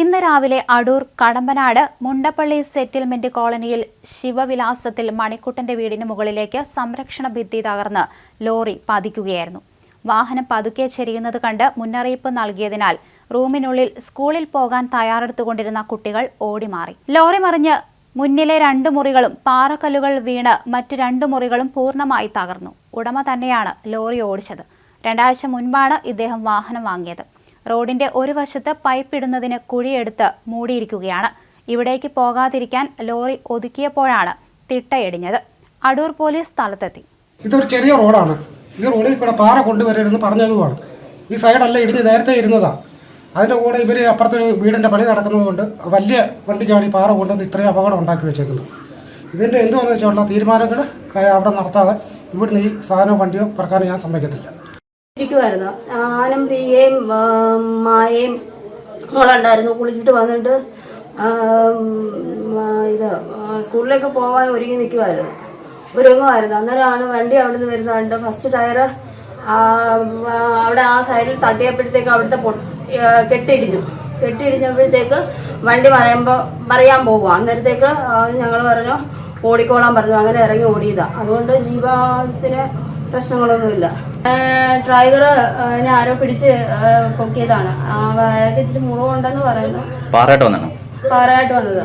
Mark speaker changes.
Speaker 1: ഇന്ന് രാവിലെ അടൂർ കടമ്പനാട് മുണ്ടപ്പള്ളി സെറ്റിൽമെന്റ് കോളനിയിൽ ശിവവിലാസത്തിൽ മണിക്കുട്ടന്റെ വീടിന് മുകളിലേക്ക് സംരക്ഷണ ഭിത്തി തകർന്ന് ലോറി പതിക്കുകയായിരുന്നു. വാഹനം പതുക്കെ ചെരിയുന്നത് കണ്ട് മുന്നറിയിപ്പ് നൽകിയതിനാൽ റൂമിനുള്ളിൽ സ്കൂളിൽ പോകാൻ തയ്യാറെടുത്തുകൊണ്ടിരുന്ന കുട്ടികൾ ഓടിമാറി. ലോറി മറിഞ്ഞ് മുന്നിലെ രണ്ട് മുറികളും പാറക്കല്ലുകൾ വീണ് മറ്റ് രണ്ട് മുറികളും പൂർണമായി തകർന്നു. ഉടമ തന്നെയാണ് ലോറി ഓടിച്ചത്. രണ്ടാഴ്ച മുൻപാണ് ഇദ്ദേഹം വാഹനം വാങ്ങിയത്. റോഡിന്റെ ഒരു വശത്ത് പൈപ്പ് ഇടുന്നതിന് കുഴിയെടുത്ത് മൂടിയിരിക്കുകയാണ്. ഇവിടേക്ക് പോകാതിരിക്കാൻ ലോറി ഒതുക്കിയപ്പോഴാണ് തിട്ടയിടിഞ്ഞത്. അടൂർ പോലീസ് സ്ഥലത്തെത്തി.
Speaker 2: ഇതൊരു ചെറിയ റോഡാണ്. ഈ റോഡിൽ കൂടെ പാറ കൊണ്ടുവരരുതെന്ന് പറഞ്ഞതുമാണ്. ഈ സൈഡല്ല ഇടിഞ്ഞ് നേരത്തെ ഇരുന്നതാ. അതിന്റെ കൂടെ ഇവർ അപ്പുറത്തൊരു വീടിന്റെ പണി നടക്കുന്നതുകൊണ്ട് വലിയ വണ്ടിക്കാണ് ഈ പാറ കൊണ്ടുവന്ന് ഇത്രയും അപകടം ഉണ്ടാക്കി വെച്ചേക്കുന്നത്. ഇതിന്റെ എന്തുവാണെന്ന് വെച്ചാൽ തീരുമാനങ്ങൾ അവിടെ നടത്താതെ ഇവിടുന്ന് ഈ സാധനമോ വണ്ടിയോ പറക്കാൻ ഞാൻ സമ്മതിക്കത്തില്ല.
Speaker 3: ഇരിക്കുമായിരുന്നു ആനും പ്രിയയും മായയും മോളുണ്ടായിരുന്നു. കുളിച്ചിട്ട് വന്നിട്ട് ഇത് സ്കൂളിലേക്ക് പോകാൻ ഒരുങ്ങി നിൽക്കുമായിരുന്നു ഒരുങ്ങുമായിരുന്നു അന്നേരമാണ് വണ്ടി അവിടെ നിന്ന് വരുന്നത് ഫസ്റ്റ് ടയർ അവിടെ ആ സൈഡിൽ തട്ടിയപ്പോഴത്തേക്ക് അവിടുത്തെ കെട്ടിയിടിഞ്ഞു കെട്ടിയിടിഞ്ഞപ്പോഴത്തേക്ക് വണ്ടി പറയുമ്പോൾ പറയാൻ പോകും അന്നേരത്തേക്ക് ഞങ്ങൾ പറഞ്ഞു ഓടിക്കോളാൻ പറഞ്ഞു. അങ്ങനെ ഇറങ്ങി ഓടിയതാണ് അതുകൊണ്ട് ജീവത്തിന് പ്രശ്നങ്ങളൊന്നുമില്ല. ഡ്രൈവർ ആരോ പിടിച്ച് പൊക്കിയതാണ്. അയാൾക്ക് ഇച്ചിരി മുറിവുണ്ടെന്ന് പറയുന്നു.
Speaker 4: പാറയായിട്ട് വന്നതാണ്?
Speaker 3: പാറയായിട്ട് വന്നത്.